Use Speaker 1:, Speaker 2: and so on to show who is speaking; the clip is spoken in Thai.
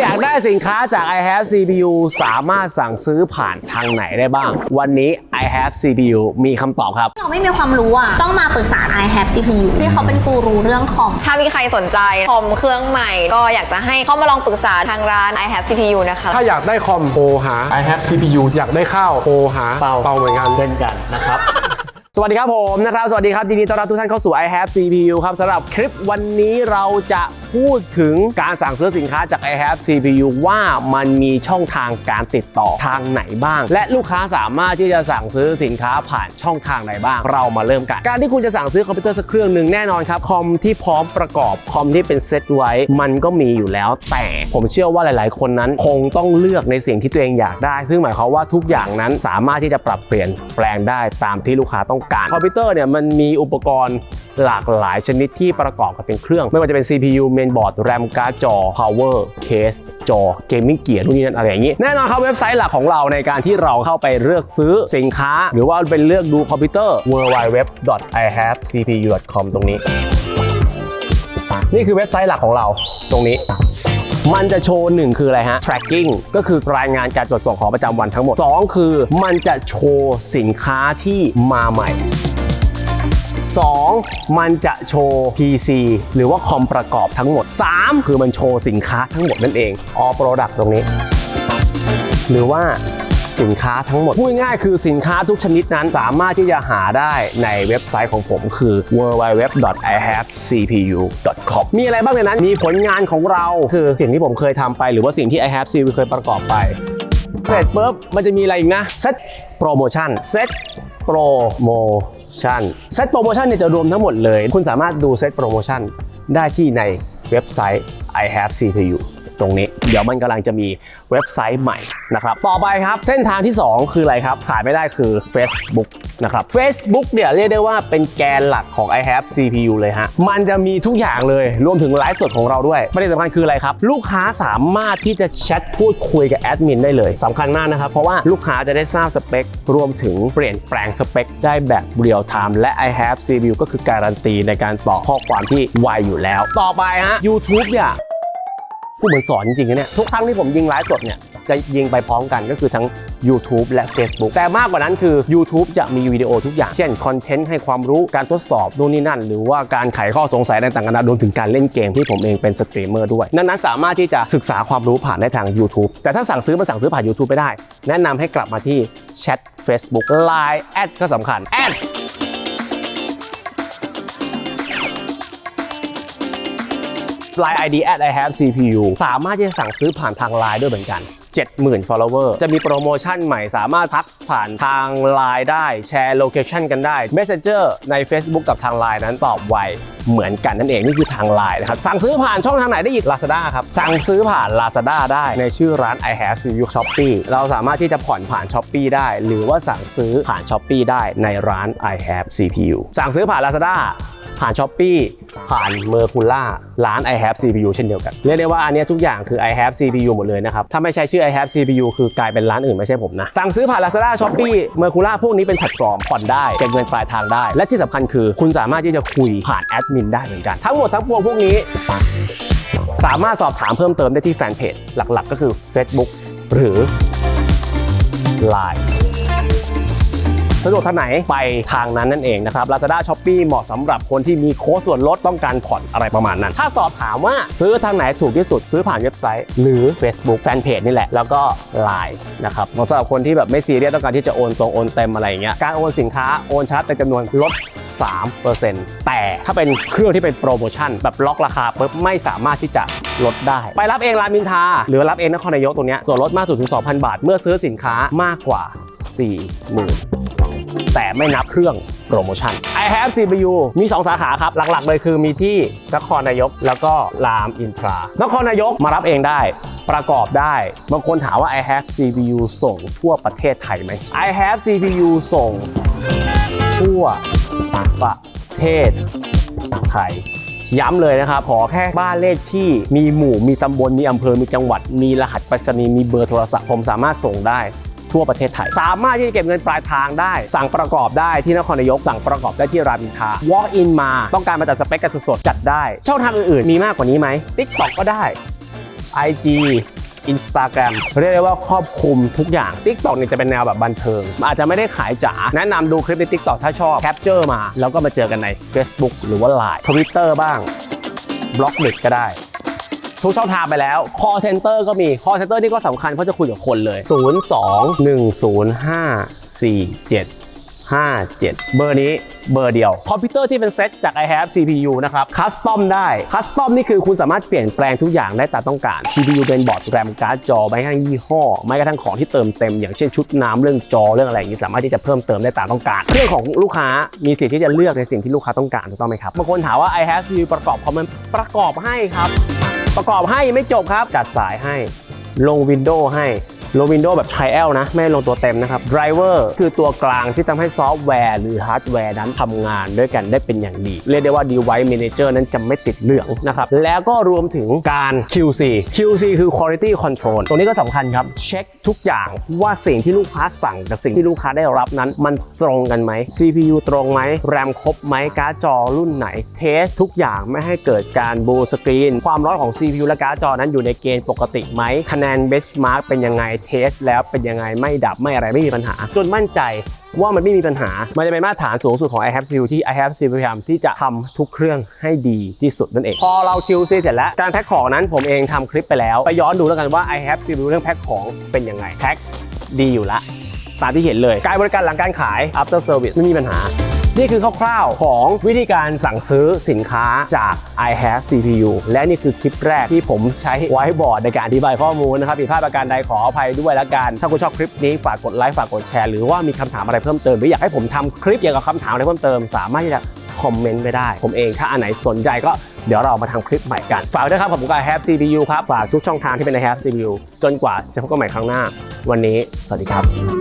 Speaker 1: อยากได้สินค้าจาก i have CPU สามารถสั่งซื้อผ่านทางไหนได้บ้าง วันนี้ i have CPU มีคำตอบครับ
Speaker 2: เราไม่มีความรู้อะ ต้องมาปรึกษา i have CPU ที่เขาเป็นกูรูเรื่องคอม
Speaker 3: ถ้ามีใครสนใจคอมเครื่องใหม่ ก็อยากจะให้เข้ามาลองปรึกษาทางร้าน i have CPU นะคะ
Speaker 4: ถ้าอยากได้คอมโทรหา i have CPU อยากได้ข้าวโทรหา
Speaker 1: เปา
Speaker 4: เปาเหมือนกัน
Speaker 1: เช่นกันนะครับส วัสดีครับผมนะครับ สวัสดีครับยินดีต้อนรับทุกท่านเข้าสู่ i have CPU ครับสำหรับคลิปวันนี้เราจะพูดถึงการสั่งซื้อสินค้าจาก i have CPU ว่ามันมีช่องทางการติดต่อทางไหนบ้าง และลูกค้าสามารถที่จะสั่งซื้อสินค้าผ่านช่องทางไหนบ้าง เรามาเริ่มกัน การที่คุณจะสั่งซื้อคอมพิวเตอร์สักเครื่องหนึ่งแน่นอนครับคอมที่พร้อมประกอบคอมที่เป็นเซตไว้ มันก็มีอยู่แล้ว แต่ผมเชื่อว่าหลาย ๆ คนนั้นคงต้องเลือกในสิ่งที่ตัวเองอยากได้ ซึ่งหมายความว่าทุกอย่างนั้นสามารถที่จะปรับเปลี่ยนแปลงได้ตามที่ลูกค้าต้องการคอมพิวเตอร์เนี่ยมันมีอุปกรณ์หลากหลายชนิดที่ประกอบกันเป็นเครื่อง ไม่ว่าจะเป็น CPU mainboard RAM การ์ดจอ power case จอ gaming gear นู่นนี่นั่นอะไรอย่างนี้ แน่นอนครับเว็บไซต์หลักของเราในการที่เราเข้าไปเลือกซื้อสินค้า หรือว่าเป็นเลือกดูคอมพิวเตอร์ www.ihavecpu.com ตรงนี้ นี่คือเว็บไซต์หลักของเราตรงนี้ มันจะโชว์หนึ่งคืออะไรฮะ tracking ก็คือรายงานการตรวจส่งของประจำวันทั้งหมด 2 คือมันจะโชว์สินค้าที่มาใหม่ 2. มันจะโชว์ PC หรือว่าคอมประกอบทั้งหมด 3. คือมันโชว์สินค้าทั้งหมดนั่นเอง all product ตรงนี้ หรือว่า สินค้าทั้งหมด พูดง่ายคือสินค้าทุกชนิดนั้นสามารถที่จะหาได้ในเว็บไซต์ของผมคือ www.ihavecpu.com มีอะไรบ้างในนั้น มีผลงานของเราคือสิ่งที่ผมเคยทำไป หรือว่าสิ่งที่ i have CPU เคยประกอบไป เสร็จปุ๊บมันจะมีอะไรอีกนะเซตโปรโมชั่นเซตโปรโมชั่นเซตโปรโมชั่นเนี่ยจะรวมทั้งหมดเลย คุณสามารถดูเซตโปรโมชั่นได้ที่ในเว็บไซต์ i have CPU ตรงนี้ เดี๋ยวมันกำลังจะมีเว็บไซต์ใหม่นะครับต่อไปครับเส้นทางที่ 2 คืออะไรครับ ขายไม่ได้คือ Facebook นะครับ Facebook เนี่ยเรียกได้ว่าเป็นแกนหลักของ i have CPU เลยฮะ มันจะมีทุกอย่างเลยรวมถึงไลฟ์สดของเราด้วย ประเด็นสำคัญคืออะไรครับ ลูกค้าสามารถที่จะแชทพูดคุยกับแอดมินได้เลยสำคัญมากนะครับ เพราะว่าลูกค้าจะได้ทราบสเปค รวมถึงเปลี่ยนแปลงสเปค ได้แบบเรียลไทม์และ i have CPU ก็คือการันตีในการตอบข้อความที่ไวอยู่แล้ว ต่อไปฮะ YouTube เนี่ย ผู้เหมือนสอนจริงๆนะเนี่ยทุกครั้งที่ผมยิงไลฟ์สดเนี่ยจะยิงไปพร้อมกันก็คือทั้ง YouTube และ Facebook แต่มากกว่านั้นคือ YouTube จะมีวิดีโอทุกอย่าง เช่นคอนเทนต์ให้ความรู้การทดสอบนู่นนี่นั่น หรือว่าการไขข้อสงสัยต่างๆนานารวมถึงการเล่นเกมที่ผมเองเป็นสตรีมเมอร์ด้วย นั้นสามารถที่จะศึกษาความรู้ผ่านได้ทาง YouTube แต่ถ้าสั่งซื้อมาสั่งซื้อผ่าน YouTube ไม่ได้ แนะนำให้กลับมาที่แชท Facebook Line แอดก็สำคัญแอด Line ID at I have CPU สามารถที่จะสั่งซื้อผ่านทาง Line ด้วยเหมือนกัน 70,000 follower จะมีโปรโมชั่นใหม่สามารถทักผ่านทาง Line ได้แชร์โลเคชันกันได้ Messenger ใน Facebook กับทาง Line นั้นตอบไวเหมือนกันนั่นเองนี่คือทาง Line นะครับ สั่งซื้อผ่านช่องทางไหนได้อีก Lazada ครับ สั่งซื้อผ่าน Lazada ได้ในชื่อร้าน I have CPU Shopee เราสามารถที่จะผ่อนผ่าน Shopee ได้ หรือว่าสั่งซื้อผ่าน Shopee ได้ในร้าน I have CPU สั่งซื้อผ่าน Lazada ผ่าน s h อ p e e ผ่านเมอร์คูล่าร้าน i have CPU เช่นเดียวกัน เรียกได้ว่าอันนี้ทุกอย่างคือ i have CPU หมดเลยนะครับ ถ้าไม่ใช่ชื่อ i have CPU คือกลายเป็นร้านอื่นไม่ใช่ผมนะ สั่งซื้อผ่าน Lazada Shopee เมอร์คูล่าพวกนี้เป็นแพลตฟอร์มผ่อนได้เก็บเงินปลายทางได้ และที่สำคัญคือคุณสามารถที่จะคุยผ่านแอดมินได้เหมือนกัน ทั้งหมดทั้งปวงพวกนี้ สามารถสอบถามเพิ่มเติมได้ที่แฟนเพจหลักๆ ก็คือ Facebook หรือ Line สะดวกทางไหนไปทางนั้นนั่นเองนะครับ Lazada Shopee เหมาะสำหรับคนที่มีโค้ดส่วนลดต้องการผ่อนอะไรประมาณนั้น ถ้าสอบถามว่าซื้อทางไหนถูกที่สุด ซื้อผ่านเว็บไซต์ หรือ Facebook แฟนเพจนี่แหละ แล้วก็ Line นะครับสำหรับคนที่แบบไม่ซีเรียสต้องการที่จะโอนตรงโอนเต็มอะไรอย่างเงี้ยการโอนสินค้าโอนชาร์จเป็นจำนวนลด 3%แต่ถ้าเป็นเครื่องที่เป็นโปรโมชั่น แบบล็อกราคาปุ๊บไม่สามารถที่จะลดได้ ไปรับเองรามินทา หรือรับเองนครนายกตรงเนี้ยส่วนลดมากสุดถึง 2,000 บาท เมื่อซื้อสินค้ามากกว่า 40,000 แต่ไม่นับเครื่องโปรโมชั่น I have CPU มี 2 สาขาครับ หลักๆ เลยคือมีที่นครนายกแล้วก็รามอินทรานครนายกมารับเองได้ ประกอบได้ บางคนถามว่า I have CPU ส่งทั่วประเทศไทยไหม I have CPU ส่ง ทั่วประเทศไทยย้ำเลยนะครับ ขอแค่บ้านเลขที่มีหมู่ มีตำบล มีอำเภอ มีจังหวัด มีรหัสไปรษณีย์ มีเบอร์โทรศัพท์ ผมสามารถส่งได้ ทั่วประเทศไทย สามารถที่จะเก็บเงินปลายทางได้ สั่งประกอบได้ที่นครนายก สั่งประกอบได้ที่รามอินทรา walk in มาต้องการมาจัดสเปคกันสดๆจัดได้ ช่องทางอื่นๆ มีมากกว่านี้ไหม TikTok ก็ได้ IG Instagram เรียกได้ว่าครอบคลุมทุกอย่าง TikTok เนี่ยจะเป็นแนวแบบบันเทิง อาจจะไม่ได้ขายจ๋า แนะนำดูคลิปใน TikTok ถ้าชอบแคปเจอร์มา แล้วก็มาเจอกันใน Facebook หรือว่า Line Twitter บ้างบล็อกเด็กก็ได้ ทุกช่องทางไปแล้ว call center ก็มี call center นี่ก็สำคัญเพราะจะคุยกับคนเลย 02 105 47 57 เบอร์นี้เบอร์เดียว คอมพิวเตอร์ที่เป็นเซตจาก i have CPU นะครับคัสตอมได้คัสตอมนี่คือคุณสามารถเปลี่ยนแปลงทุกอย่างได้ตามต้องการ CPU เป็นบอร์ดแรมการ์ดจอไม่กระทั่งยี่ห้อ ไม่กระทั่งของที่เติมเต็ม อย่างเช่นชุดน้ำเรื่องจอเรื่องอะไรอย่างนี้สามารถที่จะเพิ่มเติมได้ตามต้องการเครื่องของลูกค้ามีสิทธิ์ที่จะเลือกในสิ่งที่ลูกค้าต้องการถูกต้องไหมครับบางคนถามว่า i have CPU ประกอบคอมมันประกอบให้ครับ ประกอบให้ไม่จบครับ จัดสายให้ ลงวินโดว์ให้ ลงวินโดว์แบบ trial นะ ไม่ลงตัวเต็มนะครับ driver คือตัวกลางที่ทำให้ซอฟต์แวร์หรือฮาร์ดแวร์นั้นทำงานด้วยกันได้เป็นอย่างดี เรียกได้ว่า device manager นั้นจะไม่ติดเหลืองนะครับ แล้วก็รวมถึงการ QC QC คือ quality control ตรงนี้ก็สำคัญครับ เช็คทุกอย่างว่าสิ่งที่ลูกค้าสั่งกับสิ่งที่ลูกค้าได้รับนั้น มันตรงกันไหม CPU ตรงไหมแรมครบไหมการ์ดจอรุ่นไหน เทสทุกอย่างไม่ให้เกิดการบูสกรีนความร้อนของ CPU และการ์ดจอนั้นอยู่ในเกณฑ์ปกติไหมคะแนน benchmark เป็นยังไงเทสแล้วเป็นยังไงไม่ดับไม่อะไรไม่มีปัญหา จนมั่นใจว่ามันไม่มีปัญหา มันจะเป็นมาตรฐานสูงสุดของ i have CPU ที่ i have CPU พยายามที่จะทำทุกเครื่องให้ดีที่สุดนั่นเอง พอเรา QC เสร็จแล้ว การแพ็คของนั้นผมเองทำคลิปไปแล้ว ไปย้อนดูแล้วกันว่า i have CPU เรื่องแพ็คของเป็นยังไง แพ็คดีอยู่ละ ตามที่เห็นเลย การบริการหลังการขาย after service ไม่มีปัญหา นี่คือคร่าวๆของวิธีการสั่งซื้อสินค้าจาก i have CPU และนี่คือคลิปแรกที่ผมใช้ไว้บอร์ดในการอธิบายข้อมูลนะครับผิดพลาดประการใดขออภัยด้วยละกัน ถ้าคุณชอบคลิปนี้ฝากกดไลค์ฝากกดแชร์หรือว่ามีคำถามอะไรเพิ่มเติมหรืออยากให้ผมทำคลิปเกี่ยวกับคำถามอะไรเพิ่มเติม สามารถที่จะคอมเมนต์ไว้ได้ ผมเองถ้าอันไหนสนใจก็เดี๋ยวเรามาทำคลิปใหม่กัน ฝากด้วยครับผมกับ i have CPU ครับ ฝากทุกช่องทางที่เป็น i have CPU จนกว่าจะพบกันใหม่ครั้งหน้า วันนี้ สวัสดีครับ